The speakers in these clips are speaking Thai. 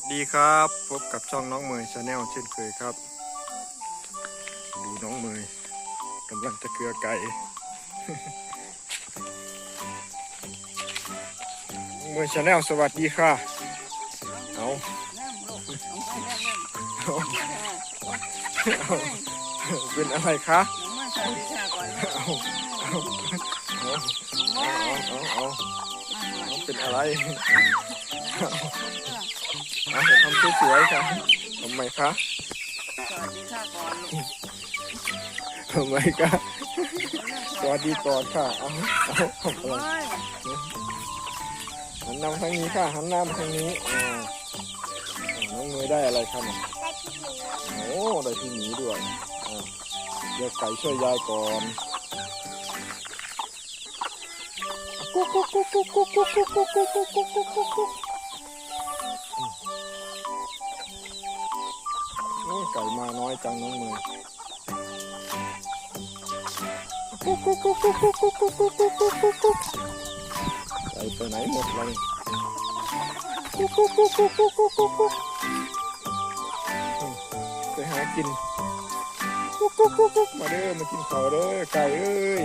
วัสดีครับ พบกับช่องน้องเมย์ชาแนลเช่นเคยครับ ดูน้องเมย์กำลังจะเกลือไก่เมย์ชาแนลสวัสดีค่ะเอาเป็นอะไรคะเอาเอาเอาเอาเป็นอะไร เอาเอาทำสวยๆค่ะทำไมคะสวัสดีค่ะก่อนลูกทำไมคะสวัสดีก่อนค่ะเอาเอาเอาเอาโอ้ยหันหน้ามาทางนี้ค่ะหันหน้ามาทางนี้อ่าอ่าน้องเมยได้อะไรคะเนี่ยโอ้ได้ที่หมีด้วยอ่าเดี๋ยวไก่ช่วยยายก่อนกุ๊กกุ๊กกุ๊กกุ๊กกุ๊กกุ๊กกุ๊กกุ๊กกุ๊กกุ๊กกุ๊กกุ๊ก โอ้ยไก่มาน้อยจังน้องเมยกุ๊กกุ๊กกุ๊กกุ๊กกุ๊กกุ๊กกุ๊กกุ๊กกุ๊กกุ๊กกุ๊กกุ๊กไก่ไปไหนหมดเลยกุ๊กกุ๊กกุ๊กกุ๊กกุ๊กกุ๊กกุ๊กกุ๊กไปหากินกุ๊กกุ๊กกุ๊กกุ๊กมาเด้อมากินข้าวเด้อไก่เอ้ย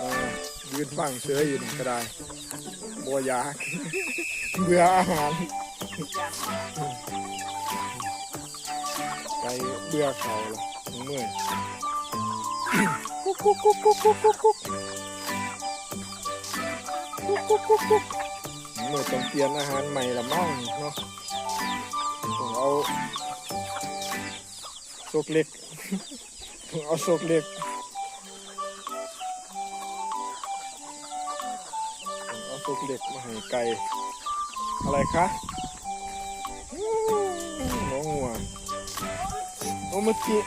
อ่ายืนฟังเสืออยู่นก็ได้บัวยากเบื่ออาหาร ก่เบื่อเขาละเมื่อยกุ๊กกุ๊กกุ๊กกุ๊กกุ๊กกุ๊กกุ๊กกุ๊กกุ๊กกุ๊กกุ๊กเมื่อต้องเปลี่ยนอาหารใหม่ละมั่งเนาะต้องเอาโซกเล็กเอาโซกเล็กเอาโซกเล็กมาให้ไก่อะไรคะ เมื่อกี้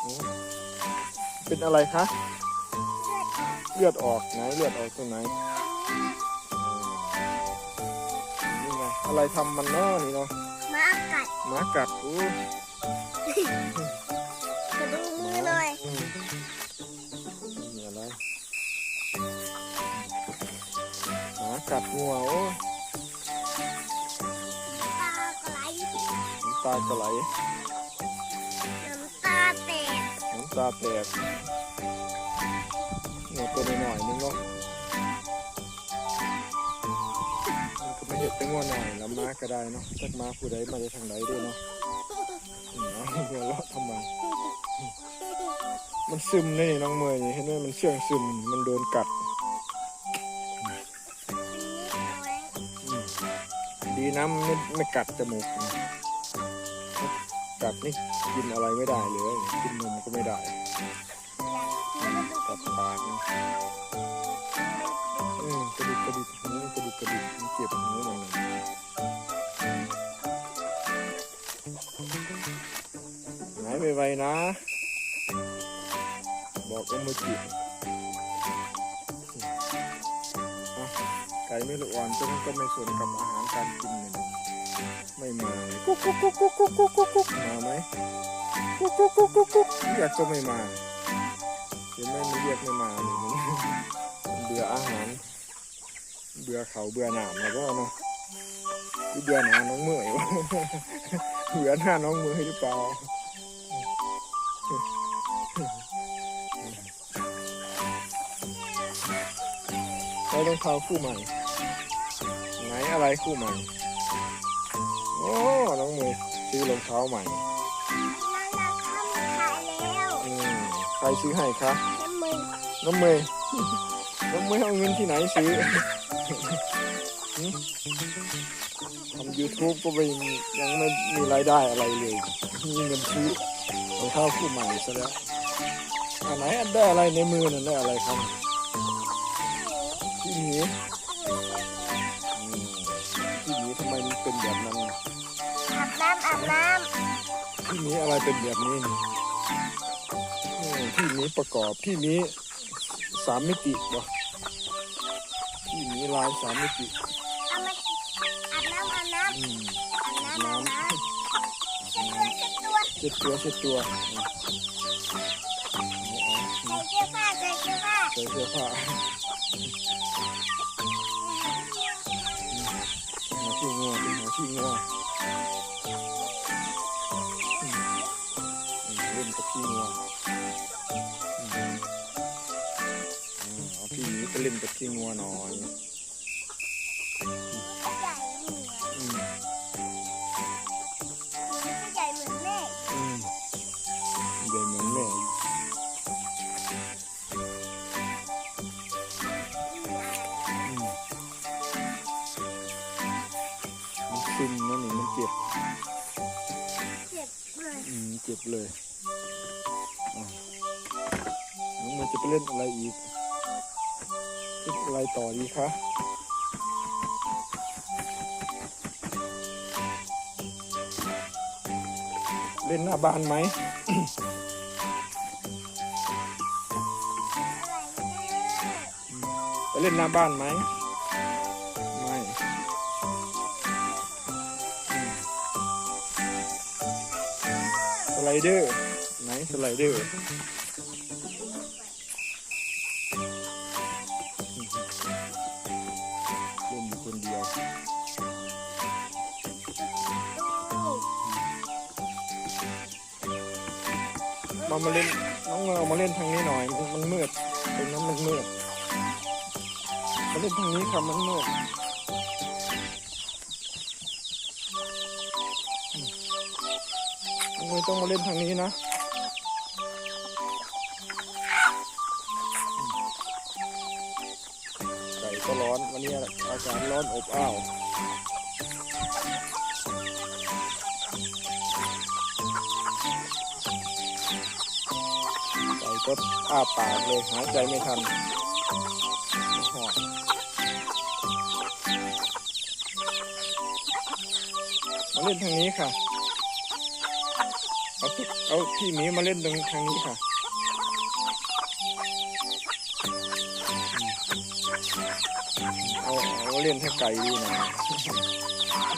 โอ้เป็นอะไรคะ เลือดออกไหนเลือดออกตรงไหนอืมนี่ไงอะไรทำมันเนาะนี่เนาะมากัดหมากัดอู้กระดูมือหน่อยอืมนี่อะไรหมากัดงัวโอ้ตาก็ไหลน้ำตาจะไหล ตาแตกงัวตัวน้อยๆนึงเนาะมันก็ไม่เห็นแต่งัวหน่อยแล้วม้าก็ได้เนาะจักม้าผู้ใดมาจากทางใดด้วยเนาะอืมเอาหัวเราะทำไมมันซึมนี่น้องเมย์เห็นไหมมันเชื่องซึมมันโดนกัด ดีนะไม่ไม่กัดจมูก กัดนี่กินอะไรไม่ได้เลยกินนมก็ไม่ได้กัดปากนี่อืมกระดิกกระดิกหูกระดิกกระดิกมันเจ็บหูมันเลยหายไปไวๆนะ บอกโอมุจิ ไก่ไม่ละอ่อนจนก็ไม่สนกับอาหารการกินเลย ไม่มากุ๊กกุ๊กกุ๊กกุ๊กกุ๊กกุ๊กกุ๊กกุ๊กมาไหมกุ๊กกุ๊กกุ๊กกุ๊กกุ๊กเรียกก็ไม่มาเห็นไหมมันเรียกไม่มาเลยมันมันเบื่ออาหาร เบื่อเขาเบื่อหนามแล้วก็เนาะเบื่อหนาน้องเมื่อยเบื่อหน้าน้องเมื่อยหรือเปล่าได้รองเท้าคู่ใหม่ไหนอะไรคู่ใหม่ โอ้น้องเมย์ซื้อรองเท้าใหม่นั่งนั่งข้ามขายแล้วอืมใครซื้อให้คะน้ำมือน้องเมย์น้องเมย์เอาเงินที่ไหนซื้อหึทำยูทูบก็ไม่มียังไม่มีรายได้อะไรเลยมีเงินซื้อรองเท้าคู่ใหม่ซะแล้วอันไหนอันได้อะไรในมือนั่นได้อะไรครับที่หนี อาบน้ำอาบน้ที่นี้อะไรเป็นแบบนี้นี่อืมที่นี้ประกอบที่นี้สามมิติบ่ที่นี้ลายสามมิติำเอามาอาบน้ำอาบน้อืมำอาบน้ำอาบน้อาบำน้เช็ดตัวเช็ดตัวำเช็ดตัวเช็ดตัวอืมใส่เสื้อผ้าใส่เสื้อผ้าใส่เสื้อผ้าหาที่งัวไปหาขี้งัว เล่นกับขี้งัวหน่อยใหญ่เหมือนอืมใหญ่เหมือนแม่อืมใหญ่เหมือนแม่อีกอืมมันซึมนะนี่มันเจ็บเจ็บเลยอืมเจ็บเลยอะน้องมันจะไปเล่นอะไรอีก อะไรต่อดีคะเล่นหน้าบ้านไหมอะไรเนี่ยไปเล่นหน้าบ้านไหมไม่อืมสไลเดอร์ไหนสไลเดอร์ มามาเล่นน้องเงามาเล่นทางนี้หน่อย มันมืดตรงนั้นมันมืดมาเล่นทางนี้ครับมันมืดอืมน้องต้องมาเล่นทางนี้นะไก่ก็ร้อนวันนี้อากาศร้อนอบอ้าว ก็อ้าปากเลยหายใจไม่ทันหอดมาเล่นทางนี้ค่ะ เอาพี่เอาพี่หมีมาเล่นตรงทางนี้ค่ะเอาเอาเล่นให้ไก่ดูหน่อย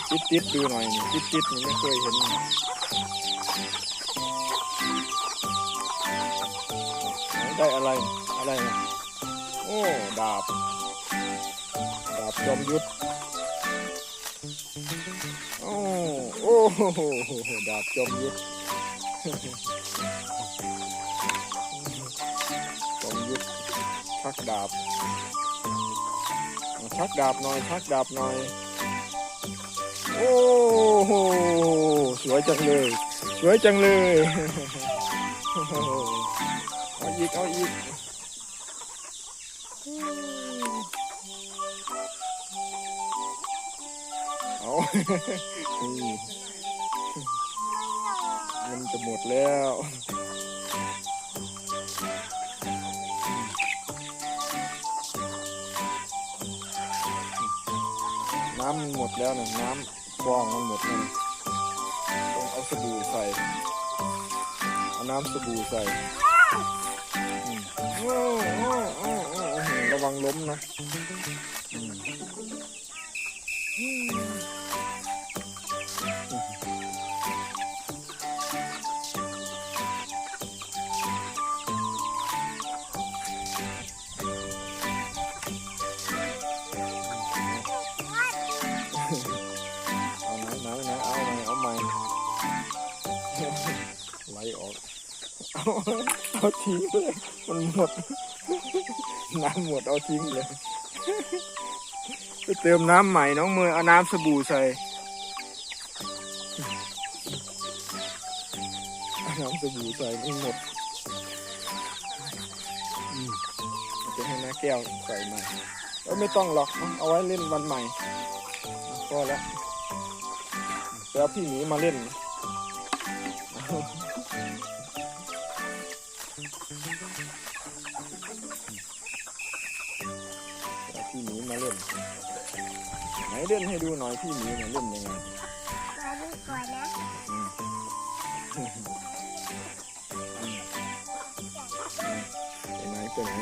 ติดติดดูหน่อยนี่ติดติดนี่ไม่เคยเห็น ได้อะไรอะไรนะโอ้ดาบ ดาบจอมยุทธโอ้โอ้โหดาบจอมยุทธจอมยุทธชักดาบชักดาบหน่อยชักดาบหน่อยโอ้โหสวยจังเลย สวยจังเลย เอาอีกเอาเอานี่มันจะหมดแล้วน้ำมันหมดแล้วนะน้ำฟองมันหมดแล้วต้องเอาสบู่ใส่ เอาน้ำสบู่ใส่ ล้มนะอืมอืมเอาไหนไหนไหนเอาไหนเอาใหม่ไหลออก เอาเอาทิ้งเลยมันหมด น้ำหมดเอาทิ้งเลยไปเติมน้ำใหม่น้องเมย์เอาน้ำสบู่ใส่เอาน้ำสบู่ใส่ไม่หมดมจะให้น้าแก้วใส่ใหม่เอ้ยไม่ต้องหรอกเอาไว้เล่นวันใหม่ก็แล้วไปเอาพี่หมีมาเล่น มีมาเล่นไหนเล่นให้ดูหน่อยพี่หมีเนี่ยเล่นยังไงรอดูก่อนนะอืมอืมไปไหนไปไหน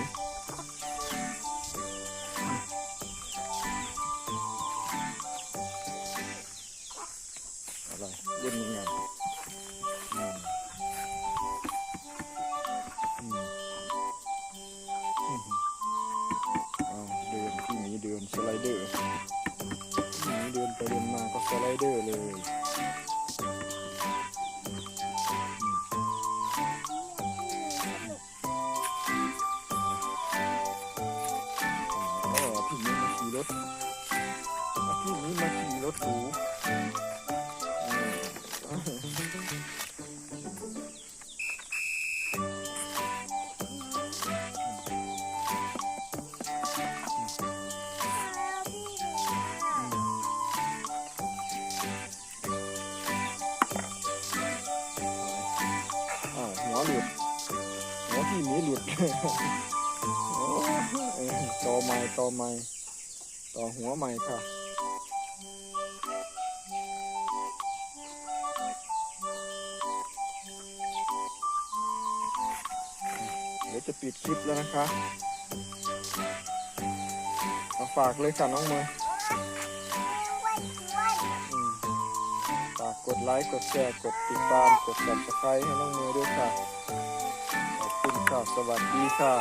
อะไรเล่นยังไง สไลเดอร์หมีเดินไปเดินมาก็เดอร์เลย พี่หมีหลุดโอ้เออต่อไม้ต่อไม้ต่อหัวใหม่ค่ะเดี๋ยวจะปิดคลิปแล้วนะคะมาฝากเลยค่ะน้องเมย์อืมฝากกดไลค์ กดแชร์ กดติดตาม กด subscribe ให้น้องเมย์ด้วยค่ะ ค่ะ สวัสดีค่ะ